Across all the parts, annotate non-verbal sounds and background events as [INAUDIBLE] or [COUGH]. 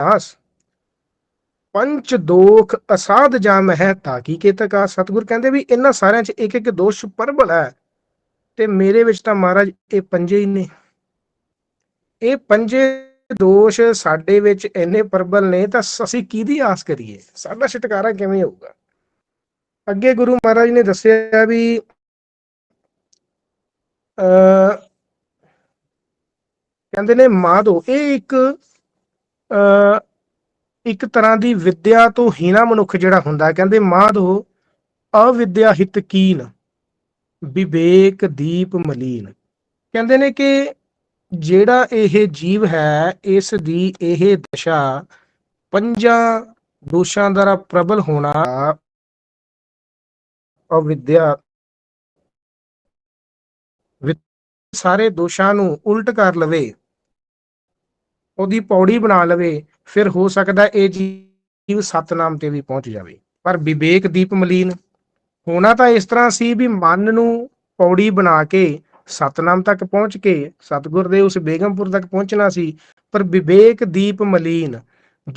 ਰਵਿਦਾਸ ਪੰਚ ਦੋਖ ਅਸਾਧ ਜਾਮ ਹੈ ਤਾਕੀ ਕੇ ਤਕਾ ਸਤਿਗੁਰ ਕਹਿੰਦੇ ਵੀ ਇਹਨਾਂ ਸਾਰਿਆਂ 'ਚ ਇੱਕ ਇੱਕ ਦੋਸ਼ ਪ੍ਰਬਲ ਹੈ ਤੇ ਮੇਰੇ ਵਿੱਚ ਤਾਂ ਮਹਾਰਾਜ ਇਹ ਪੰਜੇ ਹੀ ਨੇ। ਇਹ ਪੰਜੇ ਦੋਸ਼ ਸਾਡੇ ਵਿੱਚ ਇੰਨੇ ਪ੍ਰਬਲ ਨੇ ਤਾਂ ਅਸੀਂ ਕਿਹਦੀ ਆਸ ਕਰੀਏ? ਸਾਡਾ ਛੁਟਕਾਰਾ ਕਿਵੇਂ ਹੋਊਗਾ? ਅੱਗੇ ਗੁਰੂ ਮਹਾਰਾਜ ਨੇ ਦੱਸਿਆ ਵੀ ਅ ਕਹਿੰਦੇ ਨੇ ਮਾਧੋ, ਇਹ ਇੱਕ ਇੱਕ ਤਰ੍ਹਾਂ ਦੀ ਵਿਦਿਆ ਤੋਂ ਹੀਣਾ ਮਨੁੱਖ ਜਿਹੜਾ ਹੁੰਦਾ ਕਹਿੰਦੇ ਮਾਧੋ ਅਵਿਦਿਆ ਹਿਤ ਕੀਨ, ਵਿਵੇਕ ਦੀਪ ਮਲੀਨ। ਕਹਿੰਦੇ ਨੇ ਕਿ ਜਿਹੜਾ ਇਹ ਜੀਵ ਹੈ, ਇਸ ਦੀ ਇਹ ਦਸ਼ਾ ਪੰਜਾਂ ਦੋਸ਼ਾਂ ਦਾ ਪ੍ਰਬਲ ਹੋਣਾ ਅਵਿਦਿਆ ਵਿ- ਸਾਰੇ ਦੋਸ਼ਾਂ ਨੂੰ ਉਲਟ ਕਰ ਲਵੇ। ਉਹਦੀ ਪੌੜੀ ਬਣਾ ਲਵੇ, ਫਿਰ ਹੋ ਸਕਦਾ ਇਹ ਜੀਵ ਸਤਨਾਮ ਤੇ ਵੀ ਪਹੁੰਚ ਜਾਵੇ। ਪਰ ਵਿਵੇਕ ਦੀਪ ਮਲੀਨ, ਹੋਣਾ ਤਾਂ ਇਸ ਤਰ੍ਹਾਂ ਸੀ ਵੀ ਮਨ ਨੂੰ ਪੌੜੀ ਬਣਾ ਕੇ ਸਤਨਾਮ ਤੱਕ ਪਹੁੰਚ ਕੇ ਸਤਗੁਰ ਦੇ ਉਸ ਬੇਗਮਪੁਰ ਤੱਕ ਪਹੁੰਚਣਾ ਸੀ, ਪਰ ਵਿਵੇਕ ਦੀਪ ਮਲੀਨ,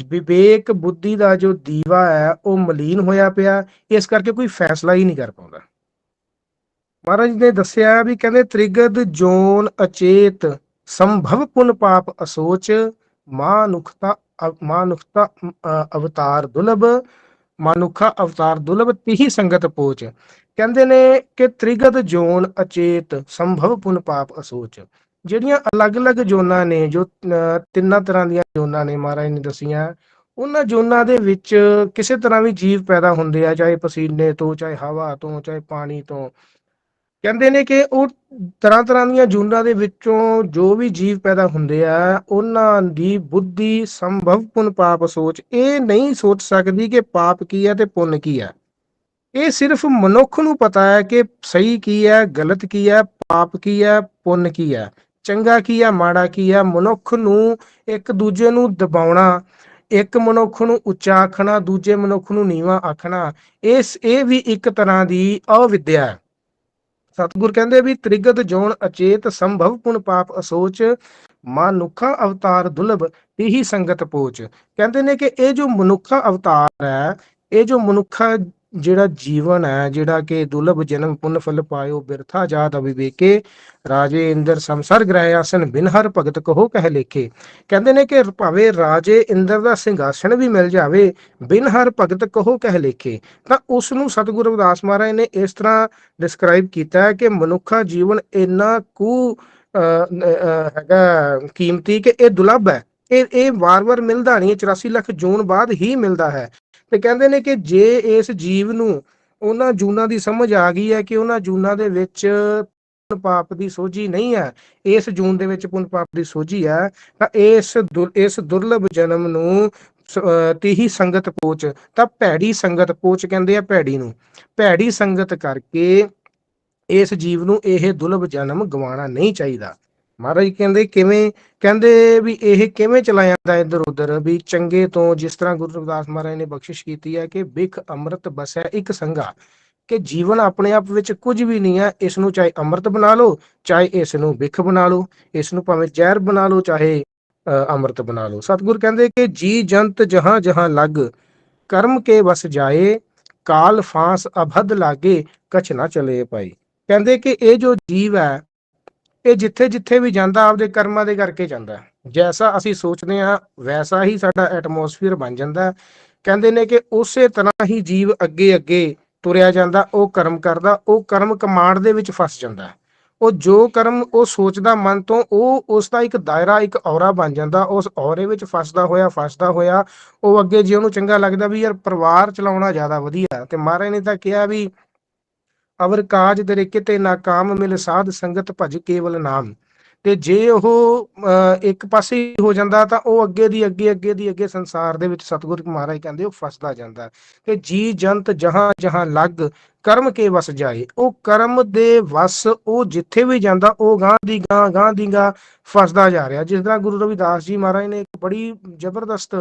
ਵਿਵੇਕ ਬੁੱਧੀ ਦਾ ਜੋ ਦੀਵਾ ਹੈ, ਉਹ ਮਲੀਨ ਹੋਇਆ ਪਿਆ, ਇਸ ਕਰਕੇ ਕੋਈ ਫੈਸਲਾ ਹੀ ਨਹੀਂ ਕਰ ਪਾਉਂਦਾ। ਮਹਾਰਾਜ ਨੇ ਦੱਸਿਆ ਵੀ ਕਹਿੰਦੇ, ਤ੍ਰਿਗਦ ਜੋਨ ਅਚੇਤ ਸੰਭਵ ਪੁਨ ਪਾਪ ਅਸੋਚ ਮਾਨੁਖਤਾ ਅ- ਮਾਨੁਖਤਾ ਅਵਤਾਰ ਦੁਲਭ ਮਾਨੁਖਾ ਅਵਤਾਰ ਦੁਲਭ ਤਿਹੀ ਸੰਗਤ ਪੋਚ। ਕਹਿੰਦੇ ਨੇ ਕਿ ਤ੍ਰਿਗਦ ਜੋਨ ਅਚੇਤ ਸੰਭਵ ਪੁਨ ਪਾਪ ਅਸੋਚ। ਜਿਹੜੀਆਂ ਅਲੱਗ-ਅਲੱਗ ਜੋਨਾਂ ਨੇ ਜੋ ਅ, ਤਿੰਨਾਂ ਤਰ੍ਹਾਂ ਦੀਆਂ ਜੋਨਾਂ ਨੇ ਮਹਾਰਾਜ ਨੇ ਦਸੀਆਂ ਉਹਨਾਂ ਜੋਨਾਂ ਦੇ ਵਿੱਚ ਕਿਸੇ ਤਰ੍ਹਾਂ ਵੀ ਜੀਵ ਪੈਦਾ ਹੁੰਦੇ ਆ ਚਾਹੇ ਪਸੀਨੇ ਤੋਂ ਚਾਹੇ ਹਵਾ ਤੋਂ ਚਾਹੇ ਪਾਣੀ ਤੋਂ। ਕਹਿੰਦੇ ਨੇ ਕਿ ਉਹ ਤਰ੍ਹਾਂ ਤਰ੍ਹਾਂ ਦੀਆਂ ਜੂਨਾਂ ਦੇ ਵਿੱਚੋਂ ਜੋ ਵੀ ਜੀਵ ਪੈਦਾ ਹੁੰਦੇ ਆ, ਉਹਨਾਂ ਦੀ ਬੁੱਧੀ, ਸੰਭਵ, ਪੁਨ, ਪਾਪ ਸੋਚ, ਇਹ ਨਹੀਂ ਸੋਚ ਸਕਦੀ ਕਿ ਪਾਪ ਕੀ ਹੈ ਤੇ ਪੁੰਨ ਕੀ ਹੈ। ਇਹ ਸਿਰਫ ਮਨੁੱਖ ਨੂੰ ਪਤਾ ਹੈ ਕਿ ਸਹੀ ਕੀ ਹੈ, ਗਲਤ ਕੀ ਹੈ, ਪਾਪ ਕੀ ਹੈ, ਪੁੰਨ ਕੀ ਹੈ। ਚੰਗਾ ਕੀ ਹੈ, ਮਾੜਾ ਕੀ ਹੈ। ਮਨੁੱਖ ਨੂੰ ਇੱਕ ਦੂਜੇ ਨੂੰ ਦਬਾਉਣਾ, ਇੱਕ ਮਨੁੱਖ ਨੂੰ ਉੱਚਾ ਆਖਣਾ, ਦੂਜੇ ਮਨੁੱਖ ਨੂੰ ਨੀਵਾਂ ਆਖਣਾ, ਇਸ, ਇਹ ਵੀ ਇੱਕ ਤਰ੍ਹਾਂ ਦੀ ਅਵਿਦਿਆ ਹੈ। ਸਤਿਗੁਰ ਕਹਿੰਦੇ ਵੀ ਤ੍ਰਿਗਤ ਜੋਨ ਅਚੇਤ ਸੰਭਵ ਪੁਨ ਪਾਪ ਅਸੋਚ ਮਨੁੱਖਾ ਅਵਤਾਰ ਦੁਲਭ ਇਹੀ ਸੰਗਤ ਪੋਚ। ਕਹਿੰਦੇ ਨੇ ਕਿ ਇਹ ਜੋ ਮਨੁੱਖਾ ਅਵਤਾਰ ਹੈ, ਇਹ ਜੋ ਮਨੁੱਖਾ ਜਿਹੜਾ ਜੀਵਨ ਹੈ, ਜਿਹੜਾ ਕਿ ਦੁਲਭ ਜਨਮ ਪੁੰਨ ਫਲ ਪਾਇਓ, ਬਿਰਥਾ ਜਾਤ ਅਵਿਵੇਕੇ ਰਾਜੇ ਇੰਦਰ ਸੰਸਰ ਗ੍ਰਹਿ ਆਸਨ ਬਿਨ ਹਰ ਭਗਤ ਕਹੋ ਕਹਿ ਲੇਖੇ। ਕਹਿੰਦੇ ਨੇ ਕਿ ਭਾਵੇਂ ਰਾਜੇ ਇੰਦਰ ਦਾ ਸਿੰਘਾਸਣ ਵੀ ਮਿਲ ਜਾਵੇ, ਬਿਨ ਹਰ ਭਗਤ ਕਹੋ ਕਹਿ ਲੇਖੇ। ਤਾਂ ਉਸ ਨੂੰ ਸਤਿਗੁਰੂ ਰਵਿਦਾਸ ਮਹਾਰਾਜ ਨੇ ਇਸ ਤਰ੍ਹਾਂ ਡਿਸਕ੍ਰਾਈਬ ਕੀਤਾ ਹੈ ਕਿ ਮਨੁੱਖਾ ਜੀਵਨ ਇੰਨਾ ਕੁ ਹੈਗਾ ਕੀਮਤੀ ਕਿ ਇਹ ਦੁਲੱਭ ਹੈ। ਇਹ ਇਹ ਵਾਰ-ਵਾਰ ਮਿਲਦਾ ਨਹੀਂ 84 ਲੱਖ ਜੂਨ ਬਾਅਦ ਹੀ ਮਿਲਦਾ ਹੈ। ਤੇ ਕਹਿੰਦੇ ਨੇ ਕਿ ਜੇ ਇਸ ਜੀਵ ਨੂੰ ਉਹਨਾਂ ਜੂਨਾਂ ਦੀ ਸਮਝ ਆ ਗਈ ਹੈ ਕਿ ਉਹਨਾਂ ਜੂਨਾਂ ਦੇ ਵਿੱਚ ਪਾਪ ਦੀ ਸੋਝੀ ਨਹੀਂ ਹੈ, ਇਸ ਜੂਨ ਦੇ ਵਿੱਚ ਪੁੰਨ ਪਾਪ ਦੀ ਸੋਝੀ ਹੈ, ਤਾਂ ਇਸ ਦੁਰ- ਇਸ ਦੁਰਲਭ ਜਨਮ ਨੂੰ ਤੀਹੀ ਸੰਗਤ ਪੋਚ, ਤਾਂ ਭੈੜੀ ਸੰਗਤ ਪੋਚ ਕਹਿੰਦੇ ਆ ਭੈੜੀ ਨੂੰ। ਭੈੜੀ ਸੰਗਤ ਕਰਕੇ ਇਸ ਜੀਵ ਨੂੰ ਇਹ ਦੁਰਲਭ ਜਨਮ ਗਵਾਉਣਾ ਨਹੀਂ ਚਾਹੀਦਾ। ਮਹਾਰਾਜ ਕਹਿੰਦੇ ਕਿਵੇਂ ਕਹਿੰਦੇ ਵੀ ਇਹ ਕਿਵੇਂ ਚਲਾਇਆ ਜਾਂਦਾ ਇੱਧਰ ਉੱਧਰ ਵੀ ਚੰਗੇ ਤੋਂ ਜਿਸ ਤਰ੍ਹਾਂ ਗੁਰੂ ਰਵਿਦਾਸ ਮਹਾਰਾਜ ਨੇ ਬਖਸ਼ਿਸ਼ ਕੀਤੀ ਹੈ ਕਿ ਬਿਖ ਅੰਮ੍ਰਿਤ ਬਸੈ ਇੱਕ ਸੰਗਾ ਕਿ ਜੀਵਨ ਆਪਣੇ ਆਪ ਵਿੱਚ ਕੁਝ ਵੀ ਨਹੀਂ ਹੈ ਇਸ ਨੂੰ ਚਾਹੇ ਅੰਮ੍ਰਿਤ ਬਣਾ ਲਓ ਚਾਹੇ ਇਸ ਨੂੰ ਬਿਖ ਬਣਾ ਲਓ ਇਸ ਨੂੰ ਭਾਵੇਂ ਜ਼ਹਿਰ ਬਣਾ ਲਓ ਚਾਹੇ ਅ, ਅੰਮ੍ਰਿਤ ਬਣਾ ਲਓ। ਸਤਿਗੁਰ ਕਹਿੰਦੇ ਕਿ ਜੀ ਜੰਤ ਜਹਾਂ ਜਹਾਂ ਲੱਗ ਕਰਮ ਕੇ ਵਸ ਜਾਏ ਕਾਲ ਫਾਂਸ ਅਭਦ ਲਾਗੇ ਕਛ ਨਾ ਚਲੇ ਪਾਈ ਕਹਿੰਦੇ ਕਿ ਇਹ ਜੋ ਜੀਵ ਹੈ ਇਹ ਜਿੱਥੇ ਜਿੱਥੇ ਵੀ ਜਾਂਦਾ, ਆਪਦੇ ਕਰਮਾਂ ਦੇ ਕਰਕੇ ਜਾਂਦਾ। ਜੈਸਾ ਅਸੀਂ ਸੋਚਦੇ ਹਾਂ, ਵੈਸਾ ਹੀ ਸਾਡਾ ਐਟਮੋਸਫੀਅਰ ਬਣ ਜਾਂਦਾ। ਕਹਿੰਦੇ ਨੇ ਕਿ ਉਸੇ ਤਰ੍ਹਾਂ ਹੀ ਜੀਵ ਅੱਗੇ ਅੱਗੇ ਤੁਰਿਆ ਜਾਂਦਾ, ਉਹ ਕਰਮ ਕਰਦਾ, ਉਹ ਕਰਮ ਕਮਾਂਡ ਦੇ ਵਿੱਚ ਫਸ ਜਾਂਦਾ। ਉਹ ਜੋ ਕਰਮ ਉਹ ਸੋਚਦਾ ਮਨ ਤੋਂ, ਉਹ ਉਸ ਦਾ ਇੱਕ ਦਾਇਰਾ, ਇੱਕ ਔਰਾ ਬਣ ਜਾਂਦਾ। ਉਸ ਔਰੇ ਵਿੱਚ ਫਸਦਾ ਹੋਇਆ ਫਸਦਾ ਹੋਇਆ, ਉਹ ਅੱਗੇ ਜੇ ਉਹਨੂੰ ਚੰਗਾ ਲੱਗਦਾ ਵੀ ਯਾਰ ਪਰਿਵਾਰ ਚਲਾਉਣਾ ਜ਼ਿਆਦਾ ਵਧੀਆ। ਤੇ ਮਹਾਰਾਜ ਨੇ ਤਾਂ ਕਿਹਾ ਵੀ ਅਵਰ ਕਾਜ ਤੇਰੇ ਕਿਤੇ ਨਾਕਾਮ ਮਿਲ ਸਾਧ ਸੰਗਤ ਭਜ ਕੇਵਲ ਨਾਮ। ਤੇ ਜੇ ਉਹ ਇੱਕ ਪਾਸੇ ਹੋ ਜਾਂਦਾ ਤਾਂ ਉਹ ਅੱਗੇ ਦੀ ਅੱਗੇ ਅੱਗੇ ਦੀ ਅੱਗੇ ਸੰਸਾਰ ਦੇ ਵਿੱਚ ਸਤਿਗੁਰੂ ਮਹਾਰਾਜ ਕਹਿੰਦੇ ਉਹ ਫਸਦਾ ਜਾਂਦਾ। ਤੇ ਜੀ ਜੰਤ ਜਹਾਂ ਜਹਾਂ ਲੱਗ ਕਰਮ ਕੇ ਵਸ ਜਾਏ। ਉਹ ਕਰਮ ਦੇ ਵਸ ਉਹ ਜਿੱਥੇ ਵੀ ਜਾਂਦਾ ਉਹ ਗਾਂ ਦੀ ਗਾਂ ਗਾਂ ਦੀ ਗਾਂ ਫਸਦਾ ਜਾ ਰਿਹਾ। ਜਿਸ ਤਰ੍ਹਾਂ ਗੁਰੂ ਰਵਿਦਾਸ ਜੀ ਮਹਾਰਾਜ ਨੇ ਇੱਕ ਬੜੀ ਜ਼ਬਰਦਸਤ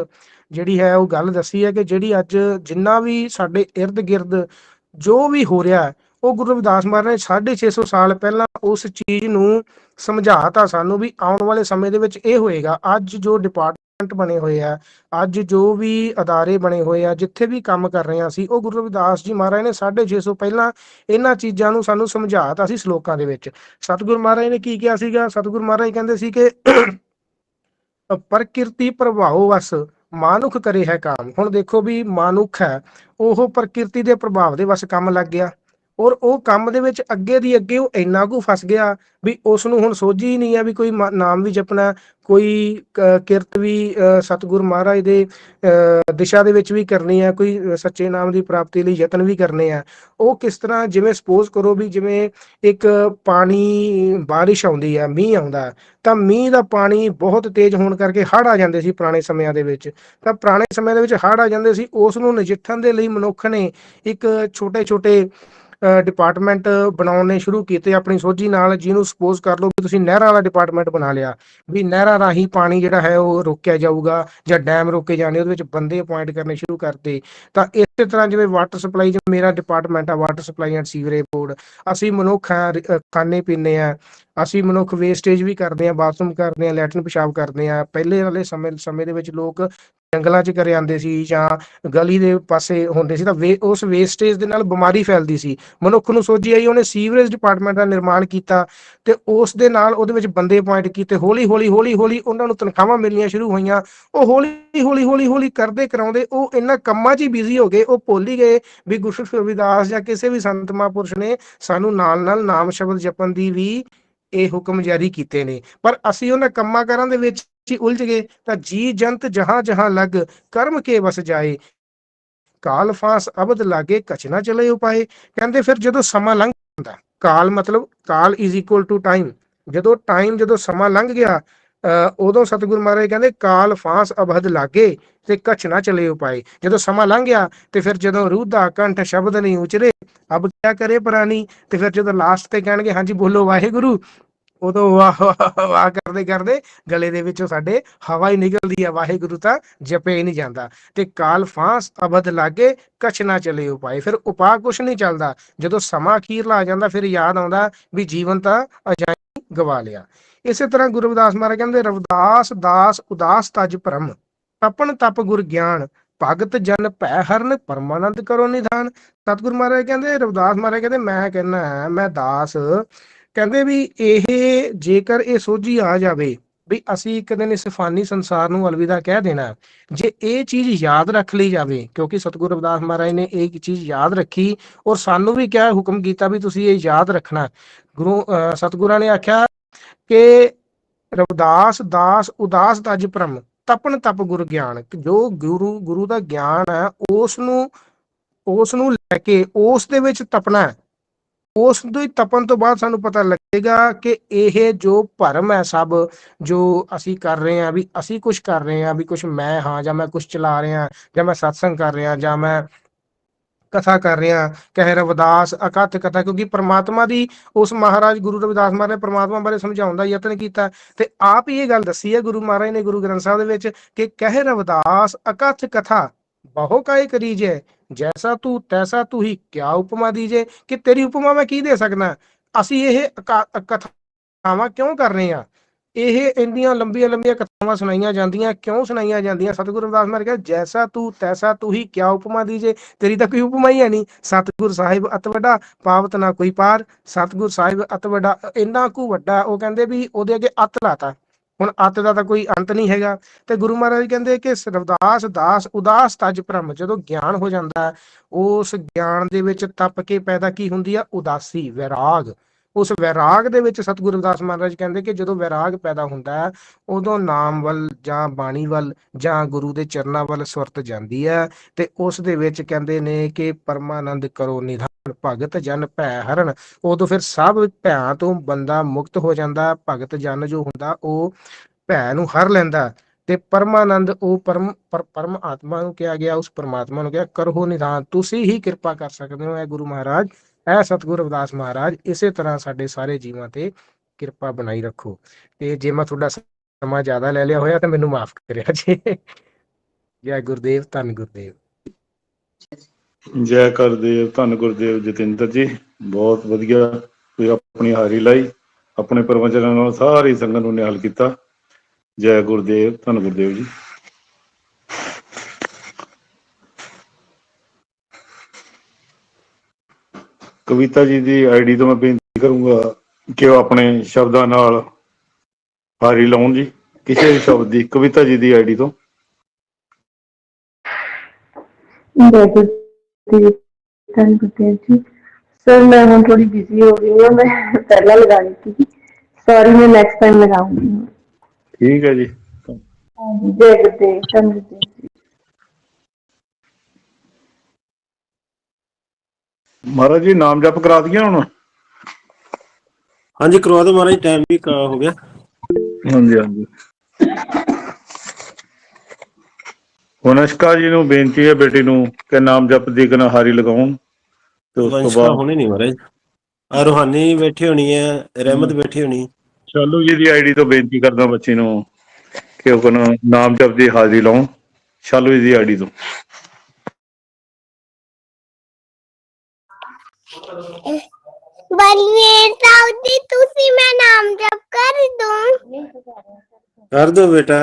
ਜਿਹੜੀ ਹੈ ਉਹ ਗੱਲ ਦੱਸੀ ਹੈ ਕਿ ਜਿਹੜੀ ਅੱਜ ਜਿੰਨਾ ਵੀ ਸਾਡੇ ਇਰਦ ਗਿਰਦ ਜੋ ਵੀ ਹੋ ਰਿਹਾ ਉਹ ਗੁਰੂ ਰਵਿਦਾਸ ਮਹਾਰਾਜ ਨੇ 650 ਸਾਲ ਪਹਿਲਾਂ ਉਸ ਚੀਜ਼ ਨੂੰ ਸਮਝਾਤਾ ਸਾਨੂੰ ਵੀ ਆਉਣ ਵਾਲੇ ਸਮੇਂ ਦੇ ਵਿੱਚ ਇਹ ਹੋਏਗਾ। ਅੱਜ ਜੋ ਡਿਪਾਰਟਮੈਂਟ ਬਣੇ ਹੋਏ ਆ, ਅੱਜ ਜੋ ਵੀ ਅਦਾਰੇ ਬਣੇ ਹੋਏ ਆ, ਜਿੱਥੇ ਵੀ ਕੰਮ ਕਰ ਰਹੇ ਆ ਅਸੀਂ, ਉਹ ਗੁਰੂ ਰਵਿਦਾਸ ਜੀ ਮਹਾਰਾਜ ਨੇ 650 ਪਹਿਲਾਂ ਇਹਨਾਂ ਚੀਜ਼ਾਂ ਨੂੰ ਸਾਨੂੰ ਸਮਝਾਤਾ ਸੀ ਸ਼ਲੋਕਾਂ ਦੇ ਵਿੱਚ। ਸਤਿਗੁਰ ਮਹਾਰਾਜ ਨੇ ਕੀ ਕਿਹਾ ਸੀਗਾ? ਸਤਿਗੁਰ ਮਹਾਰਾਜ ਕਹਿੰਦੇ ਸੀ ਕਿ ਪ੍ਰਕਿਰਤੀ ਪ੍ਰਭਾਵ ਵਸ, ਮਾਨੁਖ ਕਰੇ ਹੈ ਕੰਮ। ਹੁਣ ਦੇਖੋ ਵੀ ਮਾਨੁਖ ਹੈ, ਉਹ ਪ੍ਰਕਿਰਤੀ ਦੇ ਪ੍ਰਭਾਵ ਦੇ ਵਸ ਕੰਮ ਲੱਗ ਗਿਆ। ਔਰ ਉਹ ਕੰਮ ਦੇ ਵਿੱਚ ਅੱਗੇ ਦੀ ਅੱਗੇ ਉਹ ਇੰਨਾ ਕੁ ਫਸ ਗਿਆ ਵੀ ਉਸ ਨੂੰ ਹੁਣ ਸੋਝੀ ਹੀ ਨਹੀਂ ਆ ਵੀ ਕੋਈ ਨਾਮ ਵੀ ਜਪਣਾ ਕੋਈ ਕਿਰਤ ਵੀ ਅ, ਮਹਾਰਾਜ ਦੇ ਅ, ਦਿਸ਼ਾ ਦੇ ਵਿੱਚ ਵੀ ਕਰਨੀ ਹੈ ਕੋਈ ਸੱਚੇ ਨਾਮ ਦੀ ਪ੍ਰਾਪਤੀ ਲਈ ਯਤਨ ਵੀ ਕਰਨੇ ਆ। ਉਹ ਕਿਸ ਤਰ੍ਹਾਂ ਜਿਵੇਂ ਸਪੋਜ਼ ਕਰੋ ਵੀ ਜਿਵੇਂ ਇੱਕ ਪਾਣੀ ਬਾਰਿਸ਼ ਆਉਂਦੀ ਹੈ ਮੀਂਹ ਆਉਂਦਾ ਤਾਂ ਮੀਂਹ ਦਾ ਪਾਣੀ ਬਹੁਤ ਤੇਜ਼ ਹੋਣ ਕਰਕੇ ਹੜ੍ਹ ਆ ਜਾਂਦੇ ਸੀ ਪੁਰਾਣੇ ਸਮਿਆਂ ਦੇ ਵਿੱਚ। ਤਾਂ ਪੁਰਾਣੇ ਸਮਿਆਂ ਦੇ ਵਿੱਚ ਹੜ੍ਹ ਆ ਜਾਂਦੇ ਸੀ ਉਸ ਨੂੰ ਨਜਿੱਠਣ ਦੇ ਲਈ ਮਨੁੱਖ ਨੇ ਇੱਕ ਛੋਟੇ ਛੋਟੇ ਡਿਪਾਰਟਮੈਂਟ ਬਣਾਉਣੇ ਸ਼ੁਰੂ ਕੀਤੇ, ਆਪਣੀ ਸੋਝੀ ਨਾਲ ਜਿਹਨੂੰ ਸਪੋਜ਼ ਕਰ ਲਓ ਵੀ ਤੁਸੀਂ ਨਹਿਰਾਂ ਵਾਲਾ ਡਿਪਾਰਟਮੈਂਟ ਬਣਾ ਲਿਆ, ਵੀ ਨਹਿਰਾਂ ਰਾਹੀਂ ਪਾਣੀ ਜਿਹੜਾ ਹੈ ਉਹ ਰੋਕਿਆ ਜਾਊਗਾ ਜਾਂ ਡੈਮ ਰੋਕੇ ਜਾਣੇ, ਉਹਦੇ ਵਿੱਚ ਬੰਦੇ ਅਪਾਇੰਟ ਕਰਨੇ ਸ਼ੁਰੂ ਕਰਤੇ, ਤਾਂ ਇਸੇ ਤਰ੍ਹਾਂ ਜਿਵੇਂ ਵਾਟਰ ਸਪਲਾਈ ਜਿਵੇਂ ਮੇਰਾ ਡਿਪਾਰਟਮੈਂਟ ਆ water supply and sewerage board ਅਸੀਂ ਮਨੁੱਖ ਹਾਂ ਖਾਣੇ ਪੀਂਦੇ ਆ, ਅਸੀਂ ਮਨੁੱਖ ਵੇਸਟੇਜ ਵੀ ਕਰਦੇ ਆ ਬਾਥਰੂਮ ਕਰਦੇ ਆ, ਲੈਟਰਨ ਪਿਸ਼ਾਬ ਕਰਦੇ ਆ, ਪਹਿਲੇ ਵਾਲੇ ਸਮੇਂ ਸਮੇਂ ਦੇ ਵਿੱਚ ਲੋਕ ਜੰਗਲਾਂ 'ਚ ਕਰੇ ਆਉਂਦੇ ਸੀ ਜਾਂ ਗਲੀ ਦੇ ਪਾਸੇ ਹੁੰਦੇ ਸੀ ਤਾਂ ਵੇ, ਉਸ ਵੇਸਟੇਜ ਦੇ ਨਾਲ ਬਿਮਾਰੀ ਫੈਲਦੀ ਸੀ। ਮਨੁੱਖ ਨੂੰ ਸੋਝੀ ਆਈ, ਉਹਨੇ ਸੀਵਰੇਜ ਡਿਪਾਰਟਮੈਂਟ ਦਾ ਨਿਰਮਾਣ ਕੀਤਾ ਤੇ ਉਸ ਦੇ ਨਾਲ ਉਹਦੇ ਵਿੱਚ ਬੰਦੇ ਅਪਾਇੰਟ ਕੀਤੇ। ਹੌਲੀ ਹੌਲੀ ਹੌਲੀ ਹੌਲੀ ਉਹਨਾਂ ਨੂੰ ਤਨਖਾਹਾਂ ਮਿਲਣੀਆਂ ਸ਼ੁਰੂ ਹੋਈਆਂ। ਉਹ ਹੌਲੀ ਹੌਲੀ ਹੌਲੀ ਹੌਲੀ ਕਰਦੇ ਕਰਾਉਂਦੇ, ਉਹ ਇੰਨਾ ਕੰਮਾਂ 'ਚ ਹੀ ਬਿਜ਼ੀ ਹੋ ਗਏ, ਉਹ ਭੁੱਲ ਹੀ ਗਏ ਵੀ ਗੁਰੂ ਰਵਿਦਾਸ ਜਾਂ ਕਿਸੇ ਵੀ ਸੰਤ ਮਹਾਂਪੁਰਸ਼ ਨੇ ਸਾਨੂੰ ਨਾਲ ਨਾਲ ਨਾਮ ਸ਼ਬਦ ਜਪਣ ਦੀ ਵੀ ਇਹ ਹੁਕਮ ਜਾਰੀ ਕੀਤੇ ਨੇ। ਪਰ ਅਸੀਂ ਉਹਨਾਂ ਕੰਮਾਂ ਕਾਰਾਂ ਦੇ ਵਿੱਚ ਹੀ ਉਲਝ ਗਏ ਤਾਂ ਜੀ ਜੰਤ ਜਹਾਂ ਜਹਾਂ ਲੱਗ ਕਰਮ ਕੇ ਵਸ ਜਾਏ। ਕਾਲ ਫਾਸ ਅਬਦ ਲਾਗੇ ਕਛ ਚਲੇ ਉਪਾਏ। ਕਹਿੰਦੇ ਫਿਰ ਜਦੋਂ ਸਮਾਂ ਲੰਘ ਜਾਂਦਾ ਕਾਲ ਮਤਲਬ ਕਾਲ ਇਜ਼ ਇਕੁਅਲ ਟੂ ਟਾਈਮ ਜਦੋਂ ਟਾਈਮ ਜਦੋਂ ਸਮਾਂ ਲੰਘ ਗਿਆ ਅ, ਉਦੋਂ ਸਤਿਗੁਰੂ ਮਹਾਰਾਜ ਕਹਿੰਦੇ ਕਾਲ ਫਾਂਸ ਅਬਦ ਲਾਗੇ ਤੇ ਕਛ ਨਾ ਚਲੇ ਉਪਾਏ। ਜਦੋਂ ਸਮਾਂ ਲੰਘ ਗਿਆ ਤੇ ਫਿਰ ਜਦੋਂ ਰੂਹ ਦਾ ਕੰਠ ਸ਼ਬਦ ਨਹੀਂ ਉਚਰੇ ਅਬ ਕਿਆ ਕਰੇ ਪ੍ਰਾਨੀ ਤੇ ਫਿਰ ਜਦੋਂ ਲਾਸਟ ਤੇ ਕਹਿਣਗੇ ਹਾਂਜੀ ਬੋਲੋ ਵਾਹਿਗੁਰੂ। ਉਦੋਂ ਵਾਹ ਵਾਹ ਕਰਦੇ ਕਰਦੇ ਗਲੇ ਦੇ ਵਿੱਚੋਂ ਸਾਡੇ ਹਵਾ ਹੀ ਨਿਕਲਦੀ ਆ, ਵਾਹਿਗੁਰੂ ਤਾਂ ਜਪੇ ਹੀ ਨਹੀਂ ਜਾਂਦਾ। ਤੇ ਕਾਲ ਫਾਂਸ ਅਬਦ ਲਾਗੇ, ਕਛ ਨਾ ਚਲੇ ਉਪਾਏ। ਫਿਰ ਉਪਾਅ ਕੁਛ ਨਹੀਂ ਚੱਲਦਾ। ਜਦੋਂ ਸਮਾਂ ਅਖੀਰਲਾ ਆ ਜਾਂਦਾ, ਫਿਰ ਯਾਦ ਆਉਂਦਾ ਵੀ ਜੀਵਨ ਤਾਂ ਅਜਾਈ ਗਵਾ ਲਿਆ। ਇਸੇ ਤਰ੍ਹਾਂ ਗੁਰੂ ਰਵਿਦਾਸ ਮਹਾਰਾਜ ਕਹਿੰਦੇ, ਰਵਿਦਾਸ, ਦਾਸ, ਉਦਾਸ ਤਜ ਭਰਮ। ਤਪਨ ਤਪ ਗੁਰ ਗਿਆਨ। ਭਗਤ ਜਨ ਭੈ ਹਰਨ, ਪਰਮਾਨੰਦ ਕਰੋ ਨਿਧਾਨ। ਸਤਿਗੁਰੂ ਮਹਾਰਾਜ ਕਹਿੰਦੇ, ਰਵਿਦਾਸ ਮਹਾਰਾਜ ਕਹਿੰਦੇ, ਮੈਂ ਕਹਿੰਦਾ, ਮੈਂ ਦਾਸ। ਕਹਿੰਦੇ ਵੀ ਇਹ ਜੇਕਰ ਇਹ ਸੋਝੀ ਆ ਜਾਵੇ ਵੀ ਅਸੀਂ ਇੱਕ ਦਿਨ ਇਸ ਫਾਨੀ ਸੰਸਾਰ ਨੂੰ ਅਲਵਿਦਾ ਕਹਿ ਦੇਣਾ ਜੇ ਇਹ ਚੀਜ਼ ਯਾਦ ਰੱਖ ਲਈ ਜਾਵੇ, ਕਿਉਂਕਿ ਸਤਿਗੁਰੂ ਰਵਿਦਾਸ ਮਹਾਰਾਜ ਨੇ ਇਹ ਚੀਜ਼ ਯਾਦ ਰੱਖੀ ਔਰ ਸਾਨੂੰ ਵੀ ਕਿਹਾ ਹੁਕਮ ਕੀਤਾ ਵੀ ਤੁਸੀਂ ਇਹ ਯਾਦ ਰੱਖਣਾ। ਗੁਰੂ, ਅਹ, ਸਤਿਗੁਰਾਂ ਨੇ ਆਖਿਆ ਕਿ ਰਵਦਾਸ ਦਾਸ ਉਦਾਸ ਤਜ ਭ੍ਰਮ ਤਪਨ ਤਪ ਗੁਰ ਗਿਆਨ, ਜੋ ਗੁਰੂ ਗੁਰੂ ਦਾ ਗਿਆਨ ਹੈ, ਉਸ ਨੂੰ ਉਸ ਨੂੰ ਲੈ ਕੇ ਉਸ ਦੇ ਵਿੱਚ ਤਪਣਾ ਹੈ। ਉਸ ਦੇ ਤਪਨ ਤੋਂ ਬਾਅਦ ਸਾਨੂੰ ਪਤਾ ਲੱਗੇਗਾ ਕਿ ਇਹ ਜੋ ਭਰਮ ਹੈ ਸਭ, ਜੋ ਅਸੀਂ ਕਰ ਰਹੇ ਹਾਂ, ਵੀ ਅਸੀਂ ਕੁਝ ਕਰ ਰਹੇ ਹਾਂ, ਵੀ ਕੁਝ ਮੈਂ ਹਾਂ, ਜਾਂ ਮੈਂ ਕੁਝ ਚਲਾ ਰਿਹਾ ਜਾਂ ਮੈਂ ਸਤਸੰਗ ਕਰ ਰਿਹਾ ਜਾਂ ਮੈਂ ਕਥਾ ਕਰ ਰਿਹਾ ਕਹਿ ਰਵਿਦਾਸ ਅਕਥ ਕਥਾ, ਕਿਉਂਕਿ ਪ੍ਰਮਾਤਮਾ ਦੀ ਉਸ ਮਹਾਰਾਜ ਗੁਰੂ ਰਵਿਦਾਸ ਮਹਾਰਾਜ ਨੇ ਪ੍ਰਮਾਤਮਾ ਬਾਰੇ ਸਮਝਾਉਣ ਦਾ ਯਤਨ ਕੀਤਾ ਤੇ ਆਪ ਹੀ ਇਹ ਗੱਲ ਦੱਸੀ ਹੈ ਗੁਰੂ ਮਹਾਰਾਜ ਨੇ ਗੁਰੂ ਗ੍ਰੰਥ ਸਾਹਿਬ ਦੇ ਵਿੱਚ ਕਿ ਕਹਿ ਰਵਿਦਾਸ ਅਕਥ ਕਥਾ ਬਹੁ ਕਾਇ ਕਰੀਜੈ ਜੈਸਾ ਤੂੰ ਤੈਸਾ ਤੂੰ ਹੀ ਕਿਆ ਉਪਮਾ ਦੀਜੇ ਕਿ ਤੇਰੀ ਉਪਮਾ ਮੈਂ ਕੀ ਦੇ ਸਕਦਾ ਅਸੀਂ ਇਹ ਕਥਾਵਾਂ ਕਿਉਂ ਕਰ ਰਹੇ ਹਾਂ ਇਹ ਇੰਨੀਆਂ ਲੰਬੀਆਂ ਲੰਬੀਆਂ ਕਥਾਵਾਂ ਸੁਣਾਈਆਂ ਜਾਂਦੀਆਂ ਕਿਉਂ ਸੁਣਾਈਆਂ ਜਾਂਦੀਆਂ ਸਤਿਗੁਰੂ ਰਵਿਦਾਸ ਮਹਾਰਾਜ ਕਹਿੰਦੇ ਜੈਸਾ ਤੂੰ ਤੈਸਾ ਤੂੰ ਹੀ ਕਿਆ ਉਪਮਾ ਦੀਜੇ ਤੇਰੀ ਤਾਂ ਕੋਈ ਉਪਮਾ ਹੀ ਹੈ ਨਹੀਂ ਸਤਿਗੁਰ ਸਾਹਿਬ ਅਤ ਵੱਡਾ ਪਾਵਤ ਨਾ ਕੋਈ ਪਾਰ ਸਤਿਗੁਰ ਸਾਹਿਬ ਅਤ ਵੱਡਾ ਇੰਨਾ ਕੁ ਵੱਡਾ ਉਹ ਕਹਿੰਦੇ ਵੀ ਉਹਦੇ ਅੱਗੇ ਅਤ ਲਾਤਾ ਹੁਣ ਅਤ ਦਾ ਤਾਂ ਕੋਈ ਅੰਤ ਨਹੀਂ ਹੈਗਾ। ਤੇ ਗੁਰੂ ਮਹਾਰਾਜ ਕਹਿੰਦੇ ਕਿ ਸਰਵਦਾਸ ਦਾਸ, ਉਦਾਸ ਤਜ ਭ੍ਰਮ, ਜਦੋਂ ਗਿਆਨ ਹੋ ਜਾਂਦਾ, ਉਸ ਗਿਆਨ ਦੇ ਵਿੱਚ ਤਪ ਕੇ ਪੈਦਾ ਕੀ ਹੁੰਦੀ ਆ? ਉਦਾਸੀ, ਵਿਰਾਗ। ਉਸ ਵਿਰਾਗ ਦੇ ਵਿੱਚ ਸਤਿਗੁਰੂ ਰਵਿਦਾਸ ਮਹਾਰਾਜ ਕਹਿੰਦੇ ਕਿ ਜਦੋਂ ਵਿਰਾਗ ਪੈਦਾ ਹੁੰਦਾ ਹੈ, ਉਦੋਂ ਨਾਮ ਵੱਲ ਜਾਂ ਬਾਣੀ ਵੱਲ ਜਾਂ ਗੁਰੂ ਦੇ ਚਰਨਾਂ ਵੱਲ ਸੁਰਤ ਜਾਂਦੀ ਹੈ ਤੇ ਉਸ ਦੇ ਵਿੱਚ ਕਹਿੰਦੇ ਨੇ ਕਿ ਪਰਮਾਨੰਦ ਕਰੋ ਨਿਧਾਨ, ਭਗਤ ਜਨ ਭੈ ਹਰਨ। ਉਦੋਂ ਫਿਰ ਸਭ ਭੈਆਂ ਤੋਂ ਬੰਦਾ ਮੁਕਤ ਹੋ ਜਾਂਦਾ, ਭਗਤ ਜਨ ਜੋ ਹੁੰਦਾ ਉਹ ਭੈ ਨੂੰ ਹਰ ਲੈਂਦਾ ਤੇ ਪਰਮਾਨੰਦ ਉਹ ਪਰਮ ਪਰਮ ਆਤਮਾ ਨੂੰ ਕਿਹਾ ਗਿਆ, ਉਸ ਪਰਮਾਤਮਾ ਨੂੰ ਕਿਹਾ, ਕਰੋ ਨਿਧਾਨ, ਤੁਸੀਂ ਹੀ ਕਿਰਪਾ ਕਰ ਸਕਦੇ ਹੋ, ਇਹ ਗੁਰੂ ਮਹਾਰਾਜ। ਇਹ ਸਤਿਗੁਰੂ ਰਵਿਦਾਸ ਮਹਾਰਾਜ, ਇਸੇ ਤਰ੍ਹਾਂ ਸਾਡੇ ਸਾਰੇ ਜੀਵਾਂ ਤੇ ਕਿਰਪਾ ਬਣਾਈ ਰੱਖੋ। ਤੇ ਜੇ ਮੈਂ ਤੁਹਾਡਾ ਸਮਾਂ ਜ਼ਿਆਦਾ ਲੈ ਲਿਆ ਹੋਇਆ ਤਾਂ ਮੈਨੂੰ ਮਾਫ ਕਰਿਆ ਜੀ। ਜੈ ਗੁਰਦੇਵ, ਧੰਨ ਗੁਰਦੇਵ। ਜੈ ਕਰਦੇਵ, ਧੰਨ ਗੁਰਦੇਵ ਜਤਿੰਦਰ ਜੀ, ਬਹੁਤ ਵਧੀਆ ਤੁਸੀਂ ਆਪਣੀ ਹਾਰੀ ਲਾਈ, ਆਪਣੇ ਪ੍ਰਵਚਨਾਂ ਨਾਲ ਸਾਰੀ ਸੰਗਤ ਨੂੰ ਨਿਹਾਲ ਕੀਤਾ। ਜੈ ਗੁਰਦੇਵ, ਧੰਨ ਗੁਰਦੇਵ ਜੀ। ਕਵਿਤਾ ਜੀ ਦੀ ਆਈਡੀ ਤੋਂ ਮੈਂ ਬੇਨਤੀ ਕਰੂੰਗਾ ਕਿ ਉਹ ਆਪਣੇ ਸ਼ਬਦਾਂ ਨਾਲ ਹਾਰੀ ਲਾਉਣ ਜੀ ਕਿਸੇ ਵੀ ਸ਼ਬਦ ਦੀ ਕਵਿਤਾ ਜੀ ਦੀ ਆਈਡੀ ਤੋਂ। ਸਰ ਮੈਂ ਹੁਣ ਥੋੜੀ ਬਿਜ਼ੀ ਹੋ ਗਈ ਹਾਂ ਮੈਂ ਪਹਿਲਾਂ ਲਗਾਣੀ ਸੀ। ਸੌਰੀ ਮੈਂ ਨੈਕਸਟ ਟਾਈਮ ਲਗਾਉਂਗੀ। ਠੀਕ ਹੈ ਜੀ। ਜੈ ਗੁਰਦੇਵ ਚੰਦ ਜੀ ਮਹਾਰਾਜ ਜੀ ਨਾਮ ਜਪ ਕਰਾ ਦਈਏ ਹੁਣ? ਹਾਂਜੀ ਕਰਵਾ ਦਿਓ ਮਹਾਰਾਜ ਟਾਈਮ ਵੀ ਹੋ ਗਿਆ। ਹਾਂਜੀ ਹਾਂਜੀ। ਅਸ਼ਕਾ ਜੀ ਨੂੰ ਬੇਨਤੀ ਹੈ ਬੇਟੀ ਨੂੰ ਕਿ ਨਾਮ ਜਪ ਦੀ ਗਨ ਹਾਰੀ ਲਗਾਉਣ ਤੇ ਉਸ ਤੋਂ ਬਾਅਦ ਹੋਣੇ ਨਹੀਂ ਮਹਾਰਾਜ। ਆ ਰੋਹਾਨੀ ਬੈਠੀ ਹੋਣੀ ਹੈ ਰਹਿਮਤ ਬੈਠੀ ਹੋਣੀ। ਸ਼ਾਲੂ ਜੀ ਦੀ ਆਈਡੀ ਤੋਂ ਬੇਨਤੀ ਕਰਦਾ ਬੱਚੀ ਨੂੰ ਕਿ ਉਹ ਨਾਮ ਜਪ ਦੀ ਹਾਜ਼ਰੀ ਲਾਉਣ। ਸ਼ਾਲੂ ਜੀ ਦੀ ਆਈਡੀ ਤੋਂ। ਬਲਵੀਰ ਸਾਉਦੀ ਤੁਸੀਂ ਮੈਂ ਨਾਮ ਜਪ ਕਰ ਦੂੰ। ਕਰ ਦੋ ਬੇਟਾ।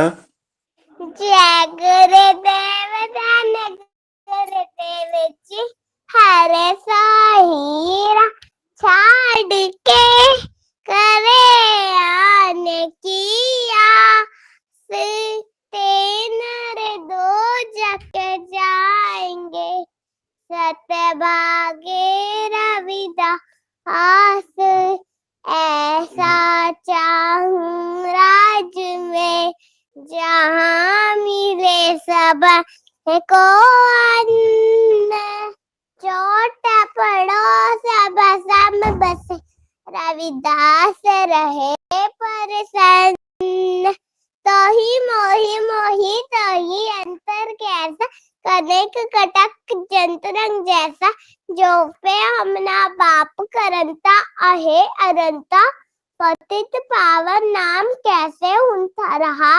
ਜੈ ਗੁਰੂ ਦੇਵ ਧੰਨ ਗੁਰੂ ਦੇਵ ਜੀ ਹਰੇ ਸਾਹਿਰਾ ਛਾੜ ਕੇ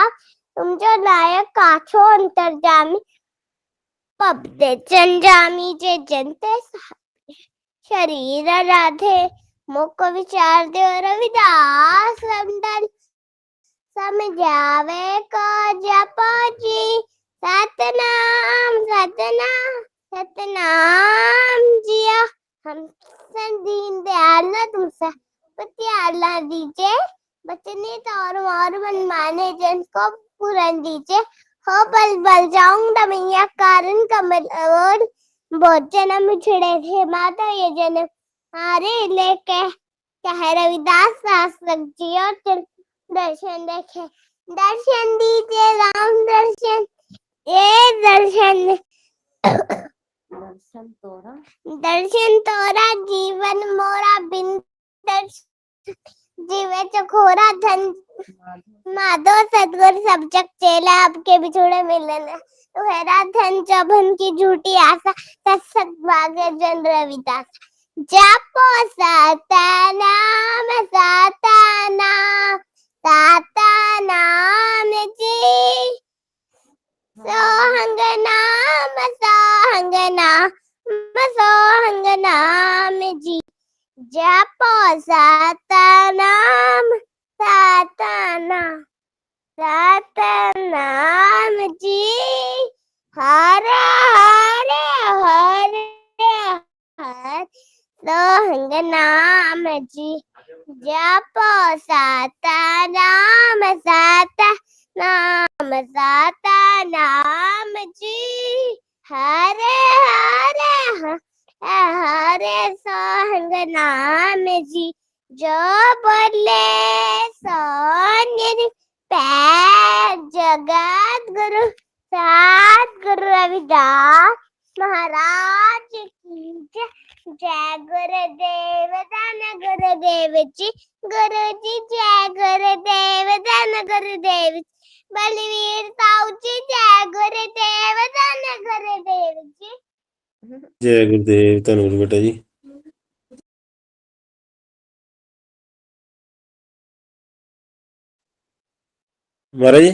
उनता रहा तुम जो नायक काछो अंतर्जामी पबते जंजामी जे जनते साथे। शरीर राधे मुख विचार दे रविदास समदल समझावे को जपो जी सतनाम सतनाम सतनाम जिया हम सन दीन दयाल ना तुमसे प्याला दीजिए बचने तो और और मन माने जन को पूरन दीजिए। हो बल बल जाऊँगा मैया कारण कमल और बहुत जन्म छिड़े थे माता ये जन्म हारे लेके कह रविदास शास्त्रक जी और दर्शन देखे। दर्शन दीजिए राम दर्शन। ये दर्शन। दर्शन तोरा? दर्शन तोरा जीवन मोरा बिन दर्शन। जीवे चकोरा धन माधो सदगुर सब जग चेला आपके बिछोड़े मिलन। तुहरा धन जबन की झूठी आशा सत्सत भागे जन रविदास जपो सतनाम सतनाम सतनाम जी। सोहंग नाम सोहंग नाम सोहंग नाम जी। ਜਪੋ ਸਤਨਾਮ ਸਤਨਾ ਸਤਨਾਮ ਜੀ ਹਰ ਹਰ ਹਰ ਹਰ ਸੋਹੰਗ ਨਾਮ ਜੀ ਜਪੋ ਸਤਨਾਮ ਸਤ ਨਾਮ ਸਤਨਾਮ ਜੀ ਹਰ ਹਰ हरे सोहंग नाम जी, जो बोले सोनिर पैर जगत गुरु, सात गुरु रविदास महाराज की जय। जय गुरुदेव धन गुरुदेव जी, गुरु जी जय गुरुदेव धन गुरुदेव जी। बलवीर साहू जी, जय गुरुदेव धन गुरुदेव जी। ਜੈ ਗੁਰਦੇਵ ਧੰਨਵਾਦ ਬੇਟਾ ਜੀ। ਮਹਾਰਾਜ ਜੀ।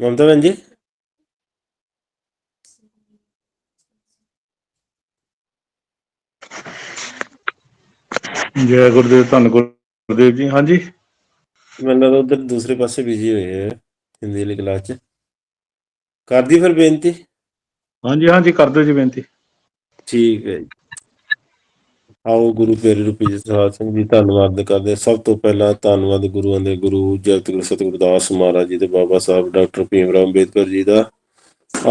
ਮਮਤਾ ਭੈਣ ਜੀ। ਜੈ ਗੁਰਦੇਵ ਧੰਨ ਗੁਰਦੇਵ ਜੀ ਹਾਂਜੀ। ਮੈਨੂੰ ਲੱਗਦਾ ਉਧਰ ਦੂਸਰੇ ਪਾਸੇ ਬਿਜ਼ੀ ਹੋਏ ਹੈ ਹਿੰਦੀ ਵਾਲੀ ਕਲਾਸ ਚ। ਕਰਦੀ ਫਿਰ ਬੇਨਤੀ? ਹਾਂਜੀ ਹਾਂਜੀ ਕਰ ਦਿਓ ਜੀ ਬੇਨਤੀ। ਠੀਕ ਹੈ ਜੀ। ਆਓ ਗੁਰੂ ਪਿਆਰੇ ਰੂਪੀ ਜਸਰਾਜ ਸਿੰਘ ਜੀ ਧੰਨਵਾਦ ਕਰਦੇ। ਸਭ ਤੋਂ ਪਹਿਲਾਂ ਧੰਨਵਾਦ ਗੁਰੂਆਂ ਦੇ ਗੁਰੂ ਜਗਤ ਗੁਰੂ ਸਤਿਗੁਰੂ ਦਾਸ ਮਹਾਰਾਜ ਜੀ ਤੇ ਬਾਬਾ ਸਾਹਿਬ ਡਾਕਟਰ ਭੀਮ ਰਾਓ ਅੰਬੇਦਕਰ ਜੀ ਦਾ।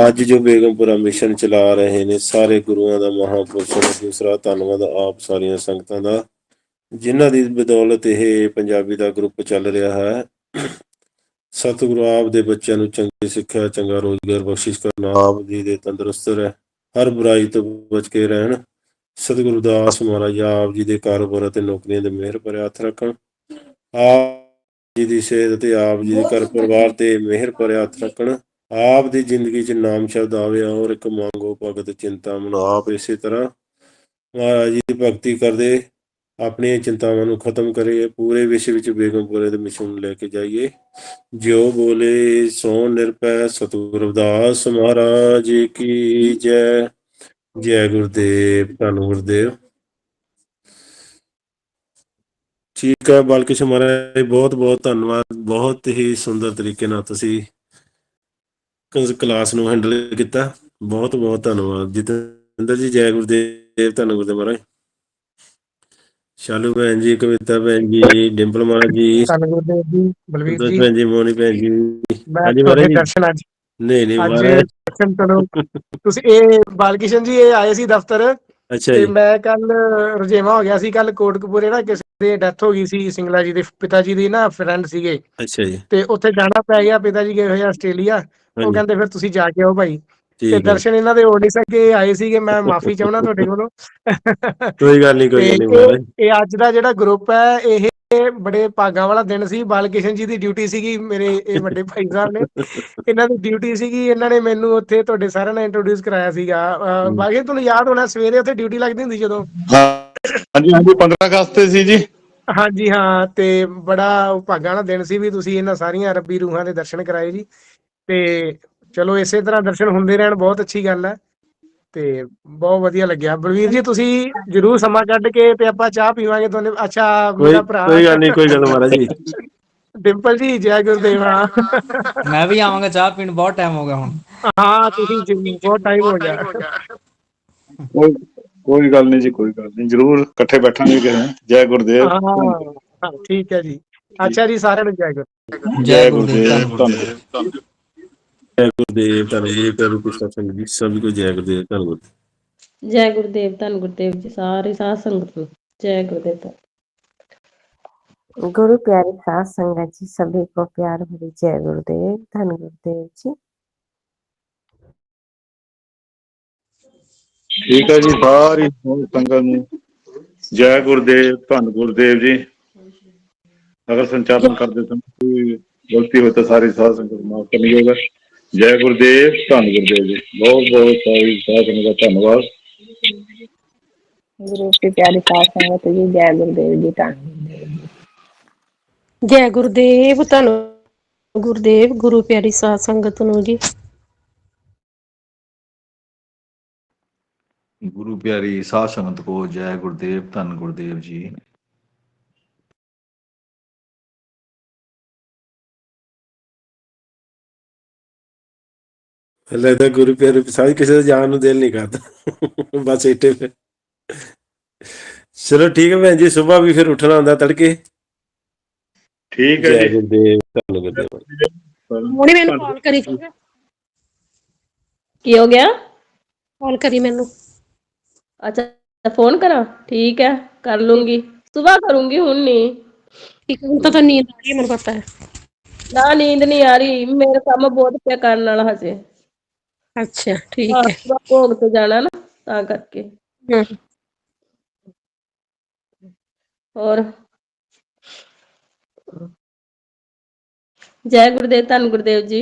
ਅੱਜ ਜੋ ਬੇਗਮਪੁਰਾ ਮਿਸ਼ਨ ਚਲਾ ਰਹੇ ਨੇ ਸਾਰੇ ਗੁਰੂਆਂ ਦਾ ਮਹਾਂਪੁਰਸ਼ਾਂ ਦਾ ਦੂਸਰਾ। ਧੰਨਵਾਦ ਆਪ ਸਾਰੀਆਂ ਸੰਗਤਾਂ ਦਾ ਜਿਨ੍ਹਾਂ ਦੀ ਬਦੌਲਤ ਇਹ ਪੰਜਾਬੀ ਦਾ ਗਰੁੱਪ ਚੱਲ ਰਿਹਾ ਹੈ। ਸਤਿਗੁਰੂ ਆਪ ਦੇ ਬੱਚਿਆਂ ਨੂੰ ਚੰਗੀ ਸਿੱਖਿਆ, ਚੰਗਾ ਰੋਜ਼ਗਾਰ, ਬਖਸ਼ਿਸ਼ ਕਰਨਾ, ਆਪ ਜੀ ਦੇ ਤੰਦਰੁਸਤ ਰਹਿ, ਹਰ ਬੁਰਾਈ ਤੋਂ ਬਚ ਕੇ ਰਹਿਣ। ਸਤਿਗੁਰੂ ਦਾਸ ਮਹਾਰਾਜ, ਆਪ ਜੀ ਦੇ ਕਾਰੋਬਾਰ ਅਤੇ ਨੌਕਰੀਆਂ ਦੇ ਮਿਹਰ ਭਰਿਆ ਹੱਥ ਰੱਖਣ। ਆਪ ਜੀ ਦੀ ਸਿਹਤ ਤੇ ਆਪ ਜੀ ਦੇ ਘਰ ਪਰਿਵਾਰ ਤੇ ਮਿਹਰ ਭਰੇ ਹੱਥ ਰੱਖਣ। ਆਪ ਦੀ ਜ਼ਿੰਦਗੀ 'ਚ ਨਾਮ ਸ਼ਬਦ ਆਵੇ, ਔਰ ਇੱਕ ਮੰਗੋ ਭਗਤ ਚਿੰਤਾ ਮਨ ਆਪ ਇਸੇ ਤਰ੍ਹਾਂ ਮਹਾਰਾਜ ਜੀ ਦੀ ਭਗਤੀ ਕਰਦੇ। ਆਪਣੀਆਂ ਚਿੰਤਾਵਾਂ ਨੂੰ ਖਤਮ ਕਰੀਏ, ਪੂਰੇ ਵਿਸ਼ਵ ਵਿੱਚ ਬੇਗਮਪੁਰੇ ਦੇ ਮਿਸ਼ਨ ਨੂੰ ਲੈ ਕੇ ਜਾਈਏ। ਜਿਉ ਬੋਲੇ ਸੋ ਨਿਰਭੈ ਸਤਿਗੁਰੂ ਰਵਿਦਾਸ ਮਹਾਰਾਜ ਕੀ ਜੈ। ਜੈ ਗੁਰਦੇਵ, ਧੰਨ ਗੁਰਦੇਵ। ਠੀਕ ਹੈ ਬਲਕਿਸ਼ ਮਹਾਰਾਜ, ਬਹੁਤ ਬਹੁਤ ਧੰਨਵਾਦ। ਬਹੁਤ ਹੀ ਸੁੰਦਰ ਤਰੀਕੇ ਨਾਲ ਤੁਸੀਂ ਕਲਾਸ ਨੂੰ ਹੈਂਡਲ ਕੀਤਾ। ਬਹੁਤ ਬਹੁਤ ਧੰਨਵਾਦ। ਜਤਿੰਦਰ ਜੀ, ਜੈ ਗੁਰਦੇਵ, ਧੰਨ ਗੁਰਦੇਵ ਮਹਾਰਾਜ। ਸ਼ਾਲੂ ਭੈਣ ਜੀ ਕਵਿਤਾ ਭੈਣ ਜੀ ਡਿੰਪਲ ਮਹਾਰਾਜ ਜੀ ਧੰਨ ਗੁਰਦੇਵ ਜੀ ਬਲਵੀਰ ਜੀ। ਭੈਣ ਜੀ ਮੋਨੀ ਭੈਣ ਜੀ। ਮੈਂ ਹਾਂਜੀ ਤੁਹਾਡੇ ਮਹਾਰਾਜ ਜੀ। ਦਰਸ਼ਨ ਅੱਜ ਨਹੀਂ ਨਹੀਂ ਅੱਜ ਮਹਾਰਾਜ। ਦਰਸ਼ਨ ਕਰੋ। [LAUGHS] ਤੁਸੀਂ ਇਹ ਬਾਲਕਿਸ਼ਨ ਜੀ ਇਹ ਆਏ ਸੀ ਦਫ਼ਤਰ। ਅੱਛਾ ਤੇ ਮੈਂ ਕੱਲ ਰਜੇਵਾ ਹੋ ਗਿਆ ਸੀ ਕੱਲ ਕੋਟਕਪੂਰੇ ਨਾ ਕਿਸੇ ਦੀ ਡੈਥ ਹੋ ਗਈ ਸੀ ਸਿੰਗਲਾ ਜੀ ਦੇ ਪਿਤਾ ਜੀ ਦੀ ਨਾ ਫਰੈਂਡ ਸੀਗੇ। ਅੱਛਾ ਜੀ। ਤੇ ਉੱਥੇ ਜਾਣਾ ਪੈ ਗਿਆ ਪਿਤਾ ਜੀ ਗਏ ਹੋਏ ਆਸਟ੍ਰੇਲੀਆ। ਉਹ ਕਹਿੰਦੇ ਫਿਰ ਤੁਸੀਂ ਜਾ ਕੇ ਆਓ ਭਾਈ। ਤੇ ਦਰਸ਼ਨ ਇਹਨਾਂ ਦੇ ਹੋ ਨਹੀਂ ਸਕੇ ਆਏ ਸੀਗੇ ਮੈਂ ਮਾਫੀ ਚਾਹੁੰਦਾ ਤੁਹਾਡੇ ਕੋਲੋਂ। ਕੋਈ ਗੱਲ ਨਹੀਂ ਕੋਈ ਗੱਲ ਨਹੀਂ ਇਹ ਅੱਜ ਦਾ ਜਿਹੜਾ ਗਰੁੱਪ ਹੈ ਇਹ ਬੜੇ ਭਾਗਾਂ ਵਾਲਾ ਦਿਨ ਸੀ। ਬਾਲਕਿਸ਼ਨ ਜੀ ਦੀ ਡਿਊਟੀ ਸੀਗੀ ਮੇਰੇ ਇਹ ਵੱਡੇ ਭਾਈ ਸਾਹਿਬ ਨੇ। ਇਹਨਾਂ ਦੀ ਡਿਊਟੀ ਸੀਗੀ ਇਹਨਾਂ ਨੇ ਮੈਨੂੰ ਉੱਥੇ ਤੁਹਾਡੇ ਸਾਰਿਆਂ ਨਾਲ ਇੰਟਰੋਡਿਊਸ ਕਰਾਇਆ ਸੀਗਾ। ਬਾਕੀ ਤੁਹਾਨੂੰ ਯਾਦ ਹੋਣਾ ਸਵੇਰੇ ਉੱਥੇ ਡਿਊਟੀ ਲੱਗਦੀ ਹੁੰਦੀ ਜਦੋਂ? ਹਾਂਜੀ ਹਾਂਜੀ 15 ਅਗਸਤ ਤੇ ਸੀ ਜੀ। ਹਾਂਜੀ ਹਾਂ ਤੇ ਬੜਾ ਭਾਗਾਂ ਵਾਲਾ ਦਿਨ ਸੀ ਵੀ ਤੁਸੀਂ ਇਹਨਾਂ ਸਾਰੀਆਂ ਰੱਬੀ ਰੂਹਾਂ ਦੇ ਦਰਸ਼ਨ ਕਰਾਏ ਜੀ। ਤੇ ਚਲੋ ਇਸੇ ਤਰ੍ਹਾਂ ਦਰਸ਼ਨ ਹੁੰਦੇ ਰਹਿਣ ਬਹੁਤ ਅੱਛੀ ਗੱਲ ਹੈ। ਤੇ ਬਹੁਤ ਵਧੀਆ ਲੱਗਿਆ। ਬਲਵੀਰ ਜੀ ਤੁਸੀਂ ਜਰੂਰ ਸਮਾਂ ਕੱਢ ਕੇ ਤੇ ਆਪਾਂ ਚਾਹ ਪੀਵਾਂਗੇ ਤੁਹਾਨੂੰ ਅੱਛਾ ਕੋਈ ਮੇਰਾ ਭਰਾ। ਕੋਈ ਗੱਲ ਨਹੀਂ ਕੋਈ ਗੱਲ ਨੀ ਮਹਾਰਾਜ ਜੀ। ਡਿੰਪਲ ਜੀ ਜੈ ਗੁਰਦੇਵ। ਮੈਂ ਵੀ ਆਵਾਂਗਾ ਚਾਹ ਪੀਣ ਬਹੁਤ ਟਾਈਮ ਹੋ ਗਿਆ ਹੁਣ। ਹਾਂ ਤੁਸੀਂ ਜੀ, ਬਹੁਤ ਟਾਈਮ ਹੋ ਗਿਆ। ਕੋਈ ਕੋਈ ਗੱਲ ਨਹੀਂ ਜੀ ਕੋਈ ਗੱਲ ਨਹੀਂ। ਜਰੂਰ ਇਕੱਠੇ ਬੈਠਾਂਗੇ ਕਿਸੇ ਦਿਨ। ਜੈ ਗੁਰਦੇਵ। ਹਾਂ ਹਾਂ ਠੀਕ ਹੈ ਜੀ। ਅੱਛਾ ਜੀ ਸਾਰਿਆਂ ਨੂੰ ਜੈ ਗੁਰੂ ਜੈ ਗੁਰਦੇਵ। ਧੰਨ ਗੁਰਦੇਵ ਧੰਨ ਜੈ ਗੁਰਦੇਵ ਧੰਨ ਗੁਰੂ ਪਿਆਰੂ ਕ੍ਰਿਸ਼ਨ ਸਿੰਘ ਜੀ ਸਭ ਕੋ ਜੈ ਗੁਰਦੇਵ ਧੰਨ ਗੁਰਦੇਵ ਜੈ ਗੁਰਦੇਵ ਧੰਨ ਗੁਰਦੇਵ ਜੀ ਸਾਰੇ ਸਾਧ ਸੰਗਤ ਨੂੰ ਜੈ ਗੁਰਦੇਵ ਧੰਨ गुरु प्यारे साथ संगत जी सभी को प्यार भरी जय गुरुदेव धन गुरुदेव जी ਠੀਕ ਹੈ ਜੀ ਸਾਰੀ ਸਾਧ ਸੰਗਤ ਨੂੰ ਜੈ ਗੁਰਦੇਵ ਧੰਨ ਗੁਰਦੇਵ ਜੀ ਅਗਰ ਸੰਚਾਲਨ ਕਰਦੇ ਤਾਂ ਕੋਈ ਗਲਤੀ ਹੋਵੇ ਤਾਂ ਸਾਰੀ ਸਾਧ ਸੰਗਤ ਨੂੰ ਮਾਫ ਕਰਨੀ ਹੋਗਾ ਜੈ ਗੁਰਦੇਵ ਧੰਨ ਗੁਰਦੇਵ ਜੀ। ਬਹੁਤ ਬਹੁਤ ਸਾਰੀ ਸਾਧ ਸੰਗਤ ਦਾ ਧੰਨਵਾਦ। ਗੁਰੂ ਕੇ ਪਿਆਰੇ ਸਾਧ ਸੰਗਤ ਜੀ ਜੈ ਗੁਰਦੇਵ ਜੀ ਧੰਨ ਜੈ ਗੁਰਦੇਵ ਧੰਨ ਗੁਰਦੇਵ ਗੁਰੂ ਪਿਆਰੀ ਸਾਧ ਸੰਗਤ ਨੂੰ ਜੀ। ਗੁਰੂ ਪਿਆਰੀ ਸਾਧ ਸੰਗਤ ਕੋ ਜੈ ਗੁਰਦੇਵ ਧੰਨ ਗੁਰਦੇਵ ਜੀ। ਲੱਗਦਾ ਗੁਰੂ ਪਿਆਰੇ ਸਾਰੀ ਕਿਸੇ ਦਾ ਜਾਣ ਨੂੰ ਦਿਲ ਨਹੀਂ ਕਰਦਾ। ਬਸ ਇੱਥੇ ਫਿਰ। ਚਲੋ ਠੀਕ ਹੈ ਭੈਣ ਜੀ ਸਵੇਰ ਵੀ ਫਿਰ ਉੱਠਣਾ ਹੁੰਦਾ ਤੜਕੇ। ਠੀਕ ਹੈ ਜੈ ਜੀ। ਗੁਰਦੇਵ ਧੰਨ ਗੁਰਦੇਵ। ਹੁਣੇ ਮੈਨੂੰ ਕਾਲ ਕਰੀ ਕੀ ਹੋ ਗਿਆ? ਕਾਲ ਕਰੀ ਮੈਨੂੰ। ਅੱਛਾ ਫੋਨ ਕਰਾਂ? ਠੀਕ ਹੈ ਕਰ ਲੂੰਗੀ। ਸਵੇਰ ਕਰੂੰਗੀ ਹੁਣ ਨਹੀਂ। ਠੀਕ ਹੈ ਹੁਣ ਤਾਂ ਤਾਂ ਨੀਂਦ ਆ ਰਹੀ ਹੈ ਮੈਨੂੰ ਪਤਾ ਹੈ। ਨਾ ਨੀਂਦ ਨਹੀਂ ਆ ਰਹੀ। ਮੇਰਾ ਕੰਮ ਬਹੁਤ ਪਿਆ ਕਰਨ ਵਾਲਾ ਹਜੇ। ਅੱਛਾ ਠੀਕ ਹਾਂ ਹੈ ਸੁਬਾਹ ਭੋਗ ਤੇ ਜਾਣਾ ਨਾ ਤਾਂ ਕਰਕੇ ਹਮ, ਹੋਰ ਜੈ ਗੁਰਦੇਵ ਧੰਨ ਗੁਰਦੇਵ ਜੀ